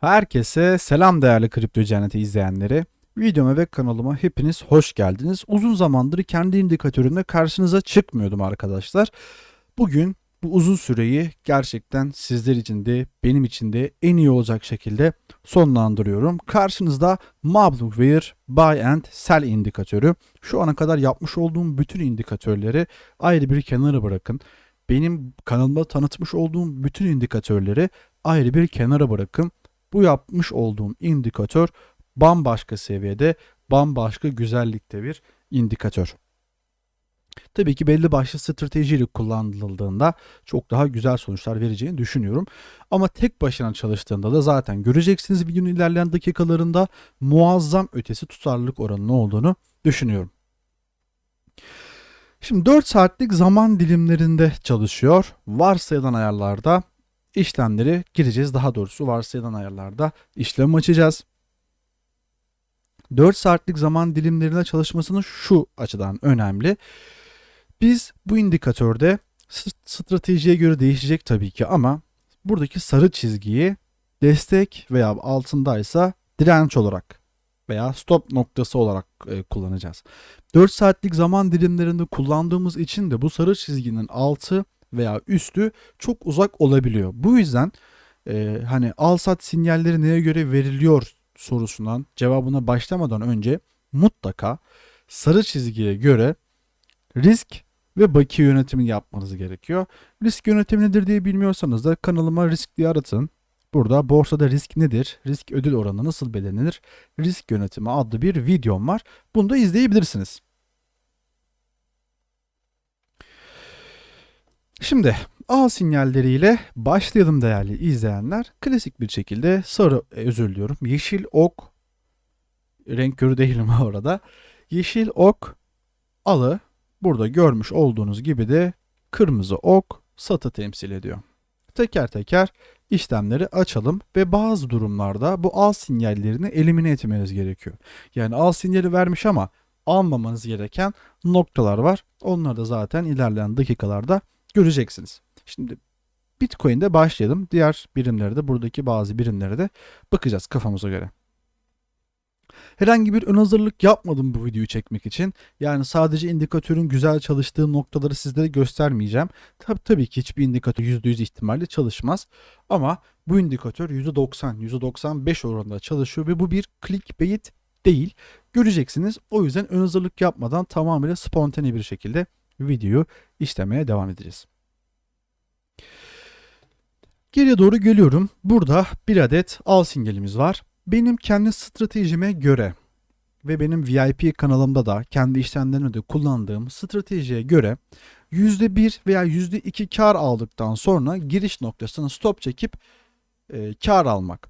Herkese selam değerli Kripto Cenneti izleyenleri. Videoma ve kanalıma hepiniz hoş geldiniz. Uzun zamandır kendi indikatörümle karşınıza çıkmıyordum arkadaşlar. Bugün bu uzun süreyi gerçekten sizler için de benim için de en iyi olacak şekilde sonlandırıyorum. Karşınızda Mableware Buy and Sell indikatörü. Şu ana kadar yapmış olduğum bütün indikatörleri ayrı bir kenara bırakın. Benim kanalımda tanıtmış olduğum bütün indikatörleri ayrı bir kenara bırakın. Bu yapmış olduğum indikatör bambaşka seviyede, bambaşka güzellikte bir indikatör. Tabii ki belli başlı stratejiyle kullanıldığında çok daha güzel sonuçlar vereceğini düşünüyorum. Ama tek başına çalıştığında da zaten göreceksiniz videonun ilerleyen dakikalarında muazzam ötesi tutarlılık oranının olduğunu düşünüyorum. Şimdi 4 saatlik zaman dilimlerinde çalışıyor. Varsayılan ayarlarda işlemleri gireceğiz. Daha doğrusu varsayılan ayarlarda işlem açacağız. 4 saatlik zaman dilimlerinde çalışmasının şu açıdan önemli. Biz bu indikatörde stratejiye göre değişecek tabii ki ama buradaki sarı çizgiyi destek veya altındaysa direnç olarak veya stop noktası olarak e, kullanacağız. 4 saatlik zaman dilimlerinde kullandığımız için de bu sarı çizginin altı veya üstü çok uzak olabiliyor. Bu yüzden e, hani al sat sinyalleri neye göre veriliyor sorusundan cevabına başlamadan önce mutlaka sarı çizgiye göre risk ve bakiye yönetimi yapmanız gerekiyor. Risk yönetimi nedir diye bilmiyorsanız da kanalıma risk diye aratın. Burada borsada risk nedir? Risk ödül oranı nasıl belirlenir? Risk yönetimi adlı bir videom var. Bunu da izleyebilirsiniz. Şimdi A sinyalleriyle başlayalım değerli izleyenler. Klasik bir şekilde sarı e, özür diliyorum. Yeşil ok renk körü değilim orada. Yeşil ok alı burada görmüş olduğunuz gibi de kırmızı ok satı temsil ediyor. Teker teker işlemleri açalım ve bazı durumlarda bu al sinyallerini elimine etmeniz gerekiyor. Yani al sinyali vermiş ama almamanız gereken noktalar var. Onları da zaten ilerleyen dakikalarda göreceksiniz. Şimdi Bitcoin'de başlayalım. Diğer birimlere de buradaki bazı birimlere de bakacağız kafamıza göre. Herhangi bir ön hazırlık yapmadım bu videoyu çekmek için. Yani sadece indikatörün güzel çalıştığı noktaları sizlere göstermeyeceğim. Tabii, tabii ki hiçbir indikatör %100 ihtimalle çalışmaz. Ama bu indikatör %90, %95 oranında çalışıyor ve bu bir clickbait değil. Göreceksiniz. O yüzden ön hazırlık yapmadan tamamıyla spontane bir şekilde videoyu işlemeye devam edeceğiz. Geriye doğru geliyorum. Burada bir adet al sinyalimiz var. Benim kendi stratejime göre ve benim VIP kanalımda da kendi işlemlerimde de kullandığım stratejiye göre %1 veya %2 kar aldıktan sonra giriş noktasına stop çekip e, kar almak.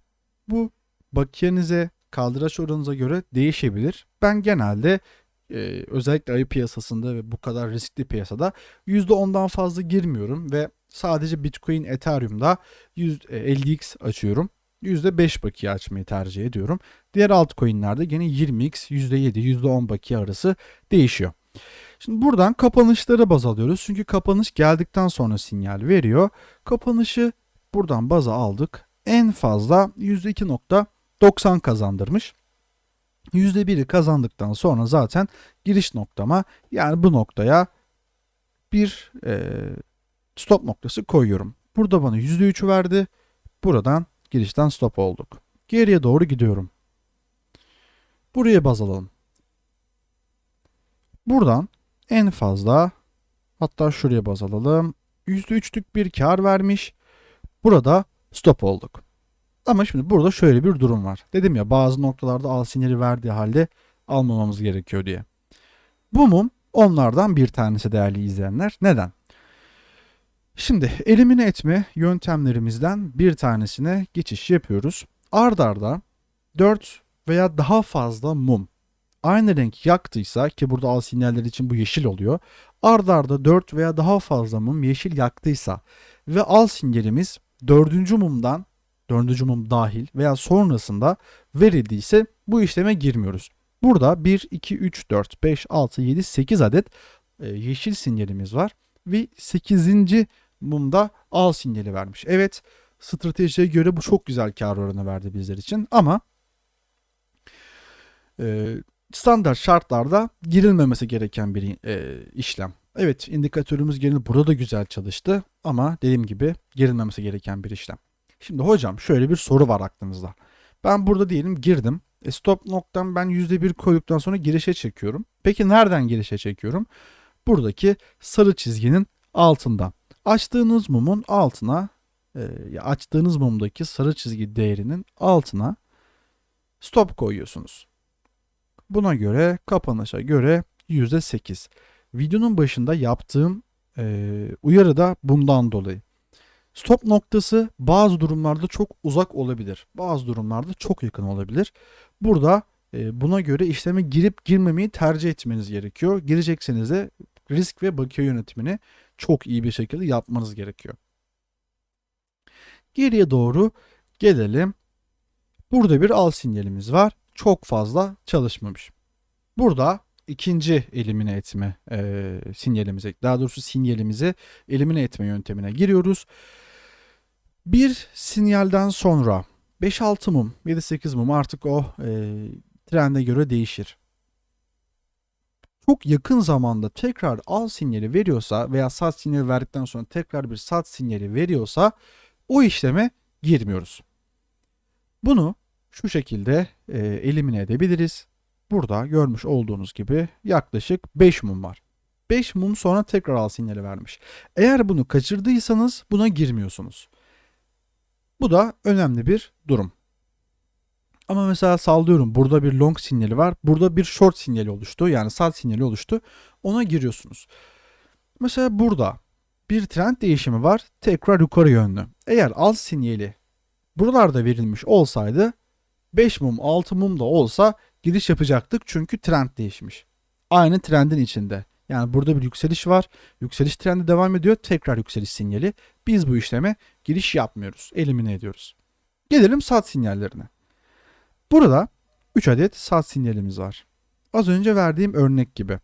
Bu bakiyenize, kaldıraç oranınıza göre değişebilir. Ben genelde e, özellikle ayı piyasasında ve bu kadar riskli piyasada %10'dan fazla girmiyorum ve sadece Bitcoin, Ethereum'da 100, e, 50x açıyorum. %5 bakiye açmayı tercih ediyorum. Diğer altcoin'lerde gene 20x, %7, %10 bakiye arası değişiyor. Şimdi buradan kapanışları baz alıyoruz. Çünkü kapanış geldikten sonra sinyal veriyor. Kapanışı buradan baza aldık. En fazla %2.90 kazandırmış. %1'i kazandıktan sonra zaten giriş noktama yani bu noktaya bir e, stop noktası koyuyorum. Burada bana %3'ü verdi. Buradan girişten stop olduk. Geriye doğru gidiyorum. Buraya baz alalım. Buradan en fazla hatta şuraya baz alalım. %3'lük bir kar vermiş. Burada stop olduk. Ama şimdi burada şöyle bir durum var. Dedim ya bazı noktalarda al sinyali verdiği halde almamamız gerekiyor diye. Bu mum onlardan bir tanesi değerli izleyenler. Neden? Şimdi elimine etme yöntemlerimizden bir tanesine geçiş yapıyoruz. Ard arda 4 veya daha fazla mum aynı renk yaktıysa ki burada al sinyaller için bu yeşil oluyor. Ard arda 4 veya daha fazla mum yeşil yaktıysa ve al sinyalimiz dördüncü mumdan dördüncü mum dahil veya sonrasında verildiyse bu işleme girmiyoruz. Burada 1, 2, 3, 4, 5, 6, 7, 8 adet e, yeşil sinyalimiz var. Ve 8. mumda al sinyali vermiş. Evet stratejiye göre bu çok güzel kar oranı verdi bizler için ama e, standart şartlarda girilmemesi gereken bir e, işlem. Evet indikatörümüz genel burada da güzel çalıştı ama dediğim gibi girilmemesi gereken bir işlem. Şimdi hocam şöyle bir soru var aklınızda. Ben burada diyelim girdim. E, stop noktam ben %1 koyduktan sonra girişe çekiyorum. Peki nereden girişe çekiyorum? Buradaki sarı çizginin altında. Açtığınız mumun altına e, açtığınız mumdaki sarı çizgi değerinin altına stop koyuyorsunuz. Buna göre kapanışa göre %8. Videonun başında yaptığım e, uyarı da bundan dolayı. Stop noktası bazı durumlarda çok uzak olabilir. Bazı durumlarda çok yakın olabilir. Burada e, buna göre işleme girip girmemeyi tercih etmeniz gerekiyor. Girecekseniz de risk ve bakiye yönetimini çok iyi bir şekilde yapmanız gerekiyor. Geriye doğru gelelim. Burada bir al sinyalimiz var. Çok fazla çalışmamış. Burada ikinci elimine etme e, sinyalimize, daha doğrusu sinyalimizi elimine etme yöntemine giriyoruz. Bir sinyalden sonra 5-6 mum, 7-8 mum artık o e, trende göre değişir. Çok yakın zamanda tekrar al sinyali veriyorsa veya sat sinyali verdikten sonra tekrar bir sat sinyali veriyorsa o işleme girmiyoruz. Bunu şu şekilde e, elimine edebiliriz. Burada görmüş olduğunuz gibi yaklaşık 5 mum var. 5 mum sonra tekrar al sinyali vermiş. Eğer bunu kaçırdıysanız buna girmiyorsunuz. Bu da önemli bir durum. Ama mesela sallıyorum burada bir long sinyali var. Burada bir short sinyali oluştu. Yani sal sinyali oluştu. Ona giriyorsunuz. Mesela burada bir trend değişimi var. Tekrar yukarı yönlü. Eğer al sinyali buralarda verilmiş olsaydı 5 mum 6 mum da olsa giriş yapacaktık çünkü trend değişmiş. Aynı trendin içinde. Yani burada bir yükseliş var. Yükseliş trendi devam ediyor. Tekrar yükseliş sinyali. Biz bu işleme giriş yapmıyoruz. Elimine ediyoruz. Gelelim sat sinyallerine. Burada 3 adet sat sinyalimiz var. Az önce verdiğim örnek gibi.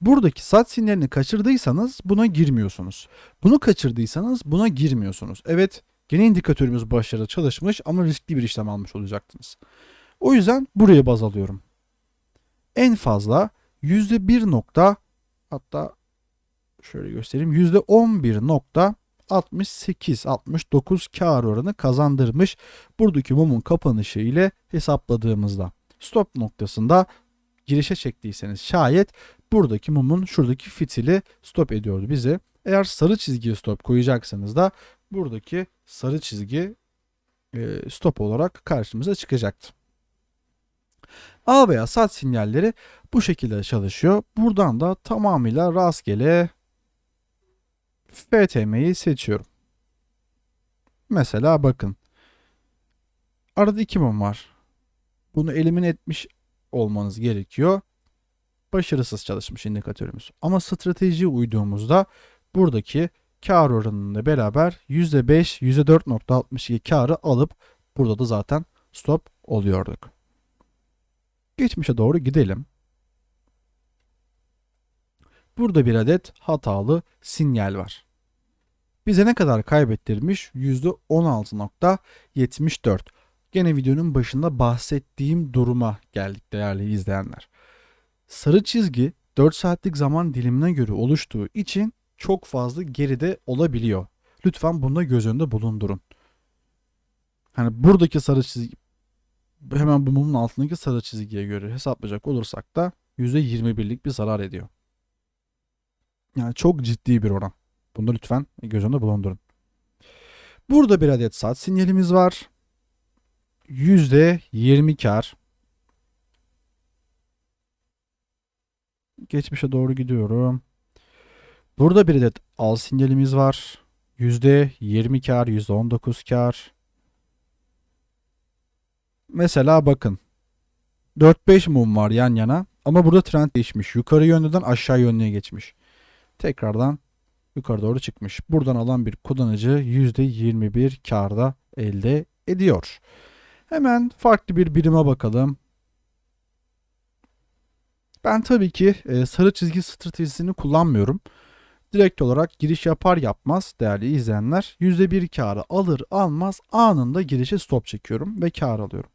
Buradaki sat sinyalini kaçırdıysanız buna girmiyorsunuz. Bunu kaçırdıysanız buna girmiyorsunuz. Evet gene indikatörümüz başarılı çalışmış ama riskli bir işlem almış olacaktınız. O yüzden buraya baz alıyorum. En fazla %1 nokta hatta şöyle göstereyim %11.68-69 kar oranı kazandırmış buradaki mumun kapanışı ile hesapladığımızda. Stop noktasında girişe çektiyseniz şayet buradaki mumun şuradaki fitili stop ediyordu bize. Eğer sarı çizgiye stop koyacaksanız da buradaki sarı çizgi stop olarak karşımıza çıkacaktı. Al veya sat sinyalleri bu şekilde çalışıyor. Buradan da tamamıyla rastgele FTM'yi seçiyorum. Mesela bakın. Arada iki mum var. Bunu elimine etmiş olmanız gerekiyor. Başarısız çalışmış indikatörümüz. Ama stratejiye uyduğumuzda buradaki kar oranıyla beraber %5, %4.62 karı alıp burada da zaten stop oluyorduk. Geçmişe doğru gidelim. Burada bir adet hatalı sinyal var. Bize ne kadar kaybettirmiş? %16.74. Gene videonun başında bahsettiğim duruma geldik değerli izleyenler. Sarı çizgi 4 saatlik zaman dilimine göre oluştuğu için çok fazla geride olabiliyor. Lütfen bunda göz önünde bulundurun. Hani buradaki sarı çizgi hemen bu mumun altındaki sarı çizgiye göre hesaplayacak olursak da %21'lik bir zarar ediyor. Yani çok ciddi bir oran. Bunu lütfen göz önünde bulundurun. Burada bir adet saat sinyalimiz var. %20 kar. Geçmişe doğru gidiyorum. Burada bir adet al sinyalimiz var. %20 kar, %19 kar. Mesela bakın. 4-5 mum var yan yana. Ama burada trend değişmiş. Yukarı yönlüden aşağı yönlüye geçmiş. Tekrardan yukarı doğru çıkmış. Buradan alan bir kullanıcı %21 karda elde ediyor. Hemen farklı bir birime bakalım. Ben tabii ki e, sarı çizgi stratejisini kullanmıyorum. Direkt olarak giriş yapar yapmaz değerli izleyenler %1 karı alır almaz anında girişe stop çekiyorum ve kar alıyorum.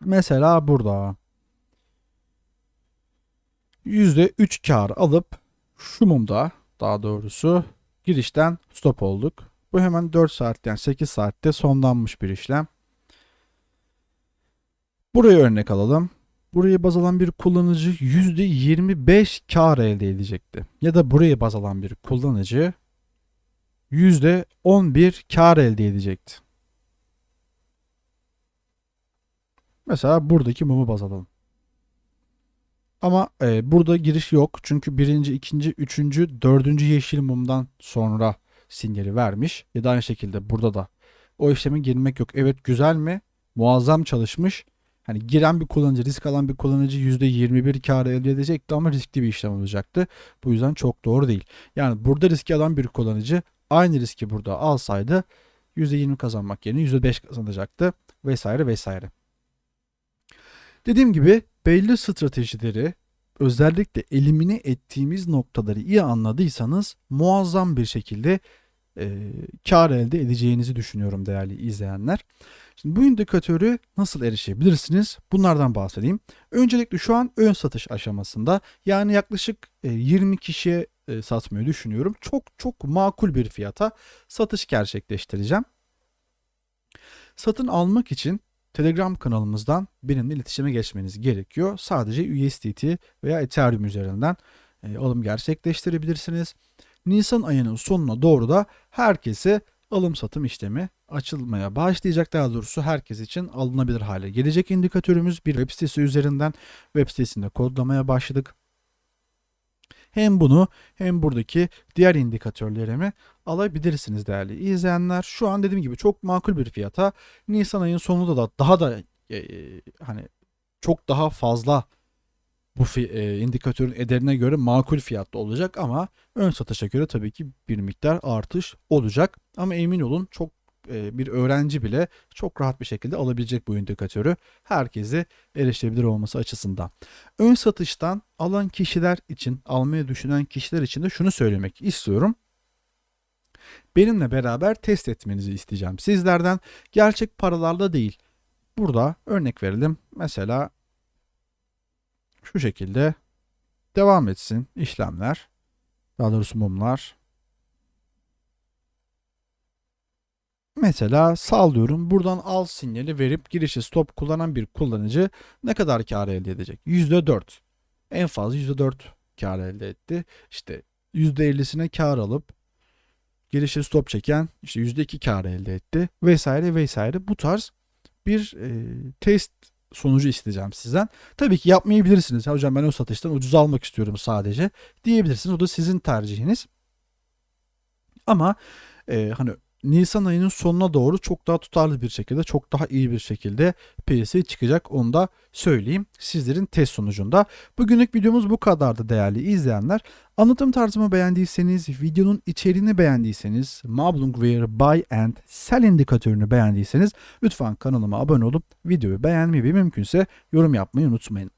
Mesela burada %3 kar alıp şu mumda daha doğrusu girişten stop olduk. Bu hemen 4 saatten 8 saatte sonlanmış bir işlem. Buraya örnek alalım. Burayı baz alan bir kullanıcı %25 kar elde edecekti. Ya da burayı baz alan bir kullanıcı %11 kar elde edecekti. Mesela buradaki mumu baz alalım. Ama e, burada giriş yok. Çünkü birinci, ikinci, üçüncü, dördüncü yeşil mumdan sonra sinyali vermiş. Ya da aynı şekilde burada da o işleme girmek yok. Evet güzel mi? Muazzam çalışmış. Hani giren bir kullanıcı, risk alan bir kullanıcı %21 kar elde edecekti ama riskli bir işlem olacaktı. Bu yüzden çok doğru değil. Yani burada riski alan bir kullanıcı aynı riski burada alsaydı %20 kazanmak yerine %5 kazanacaktı vesaire vesaire. Dediğim gibi belli stratejileri özellikle elimine ettiğimiz noktaları iyi anladıysanız muazzam bir şekilde e, kar elde edeceğinizi düşünüyorum değerli izleyenler. Şimdi bu indikatörü nasıl erişebilirsiniz? Bunlardan bahsedeyim. Öncelikle şu an ön satış aşamasında yani yaklaşık e, 20 kişiye satmayı düşünüyorum. Çok çok makul bir fiyata satış gerçekleştireceğim. Satın almak için Telegram kanalımızdan benimle iletişime geçmeniz gerekiyor. Sadece USDT veya Ethereum üzerinden e, alım gerçekleştirebilirsiniz. Nisan ayının sonuna doğru da herkese alım satım işlemi açılmaya başlayacak. Daha doğrusu herkes için alınabilir hale gelecek indikatörümüz bir web sitesi üzerinden web sitesinde kodlamaya başladık. Hem bunu hem buradaki diğer indikatörlerimi alabilirsiniz değerli izleyenler. Şu an dediğim gibi çok makul bir fiyata. Nisan ayının sonunda da daha da e, e, hani çok daha fazla bu e, indikatörün ederine göre makul fiyatta olacak ama ön satışa göre tabii ki bir miktar artış olacak. Ama emin olun çok e, bir öğrenci bile çok rahat bir şekilde alabilecek bu indikatörü herkese erişebilir olması açısından. Ön satıştan alan kişiler için, almaya düşünen kişiler için de şunu söylemek istiyorum. Benimle beraber test etmenizi isteyeceğim sizlerden. Gerçek paralarla değil. Burada örnek verelim. Mesela şu şekilde devam etsin işlemler. Daha doğrusu mumlar. Mesela sallıyorum buradan al sinyali verip girişi stop kullanan bir kullanıcı ne kadar kar elde edecek? %4. En fazla %4 kar elde etti. İşte %50'sine kar alıp girişi stop çeken işte %2 kar elde etti vesaire vesaire. Bu tarz bir e, test sonucu isteyeceğim sizden. Tabii ki yapmayabilirsiniz. Ya hocam ben o satıştan ucuz almak istiyorum sadece diyebilirsiniz. O da sizin tercihiniz. Ama e, hani Nisan ayının sonuna doğru çok daha tutarlı bir şekilde, çok daha iyi bir şekilde piyasaya çıkacak. Onu da söyleyeyim sizlerin test sonucunda. Bugünlük videomuz bu kadardı değerli izleyenler. Anlatım tarzımı beğendiyseniz, videonun içeriğini beğendiyseniz, Mablungware Buy and Sell indikatörünü beğendiyseniz lütfen kanalıma abone olup videoyu beğenmeyi ve mümkünse yorum yapmayı unutmayın.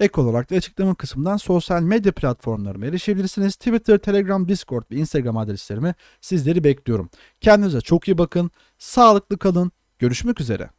Ek olarak da açıklama kısmından sosyal medya platformlarıma erişebilirsiniz. Twitter, Telegram, Discord ve Instagram adreslerimi sizleri bekliyorum. Kendinize çok iyi bakın, sağlıklı kalın, görüşmek üzere.